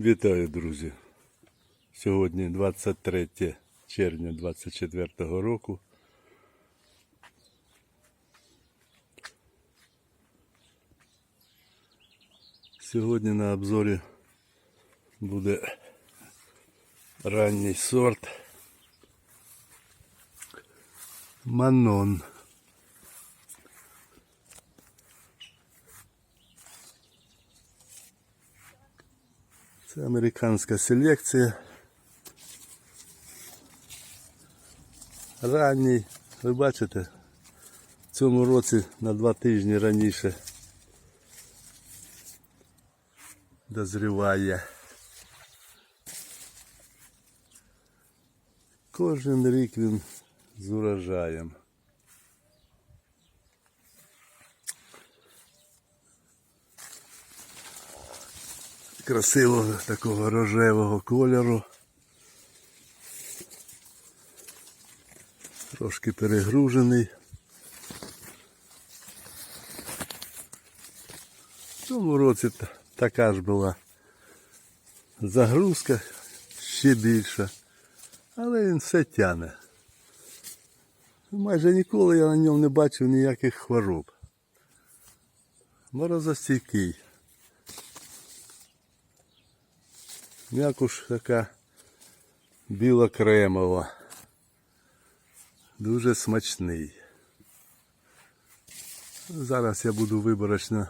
Вітаю, друзі! Сьогодні 23 червня 24 року. Сьогодні на обзорі буде ранній сорт Манон. Це американська селекція. Ранній, ви бачите, в цьому році на два тижні раніше дозріває. Кожен рік він з урожаєм. Красивого такого рожевого кольору. Трошки перегружений. В цьому році така ж була загрузка ще більша, але він все тяне. Майже ніколи я на ньому не бачив ніяких хвороб. Морозостійкий. М'якуш така біла кремова. Дуже смачний. Зараз я буду виборочно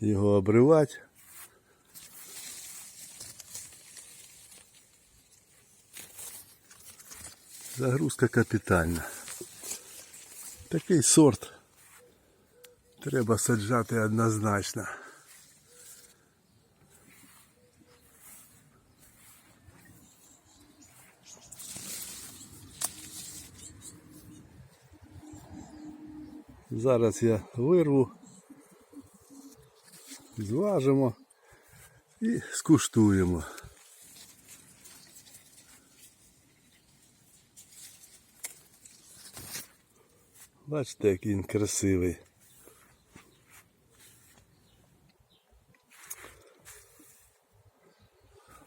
його обривати. Загрузка капітальна. Такий сорт треба саджати однозначно. Зараз я вирву, зважимо і скуштуємо. Бачите, який він красивий.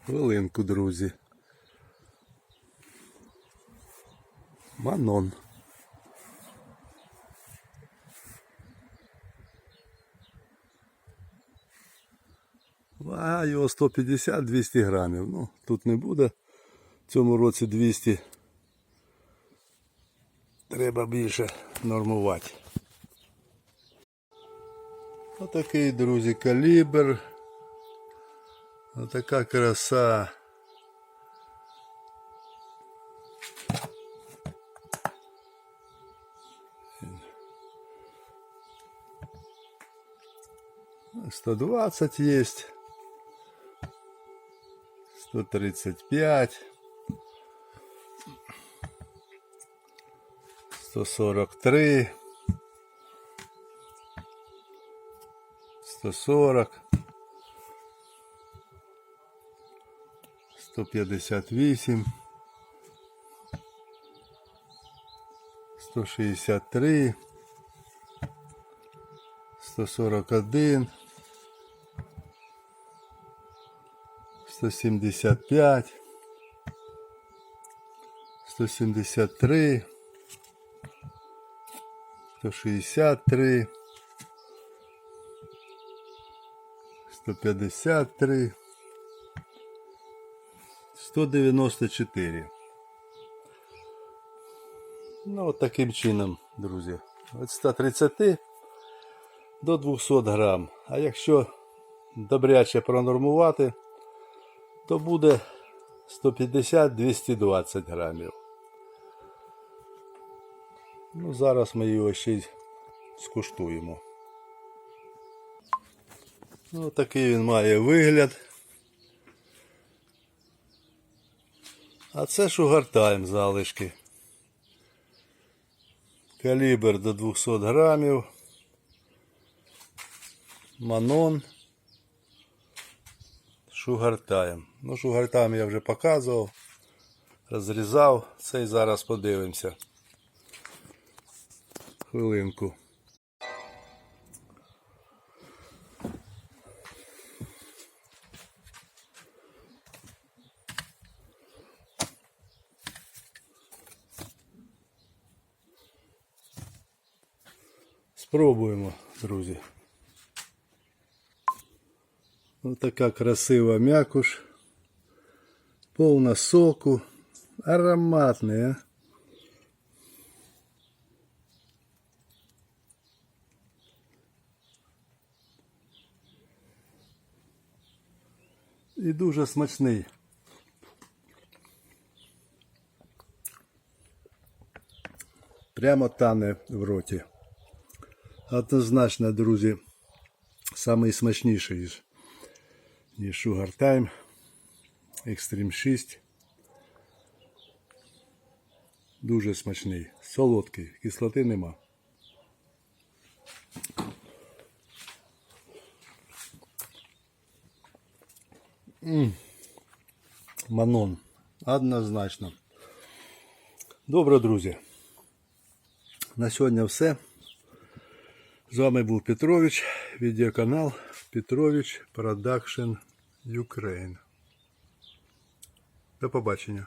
Хвилинку, друзі. Манон. Вага його 150-200 грамів. Ну, тут не буде. В цьому році 200. Треба більше нормувати. Отакий, друзі, калібр. Отака краса. Сто двадцать есть. 135, 143, 140, 158, 163, 141, 175, 173, 163, 153, 194. Ну, от таким чином, друзі. Від 130 до 200 грам. А якщо добряче пронормувати, то буде 150-220 грамів. Ну, зараз ми його ще й скуштуємо. Ну, такий він має вигляд. А це шугартайм залишки. Калібр до 200 грамів. Манон шугартаєм. Ну, шугартаєм я вже показував, розрізав, це і зараз подивимося. Хвилинку. Спробуємо, друзі. Ось така красива м'якуш. Повна соку. Ароматний, а? І дуже смачний. Прямо тане в роті. Однозначно, друзі, самий Ніж Sugar Time Extreme 6. Дуже смачний, солодкий, кислоти нема. Манон. Однозначно. Добре, друзі. На сьогодні все. З вами був Петрович, відеоканал Петрович Продакшн Ukraine. До побачення.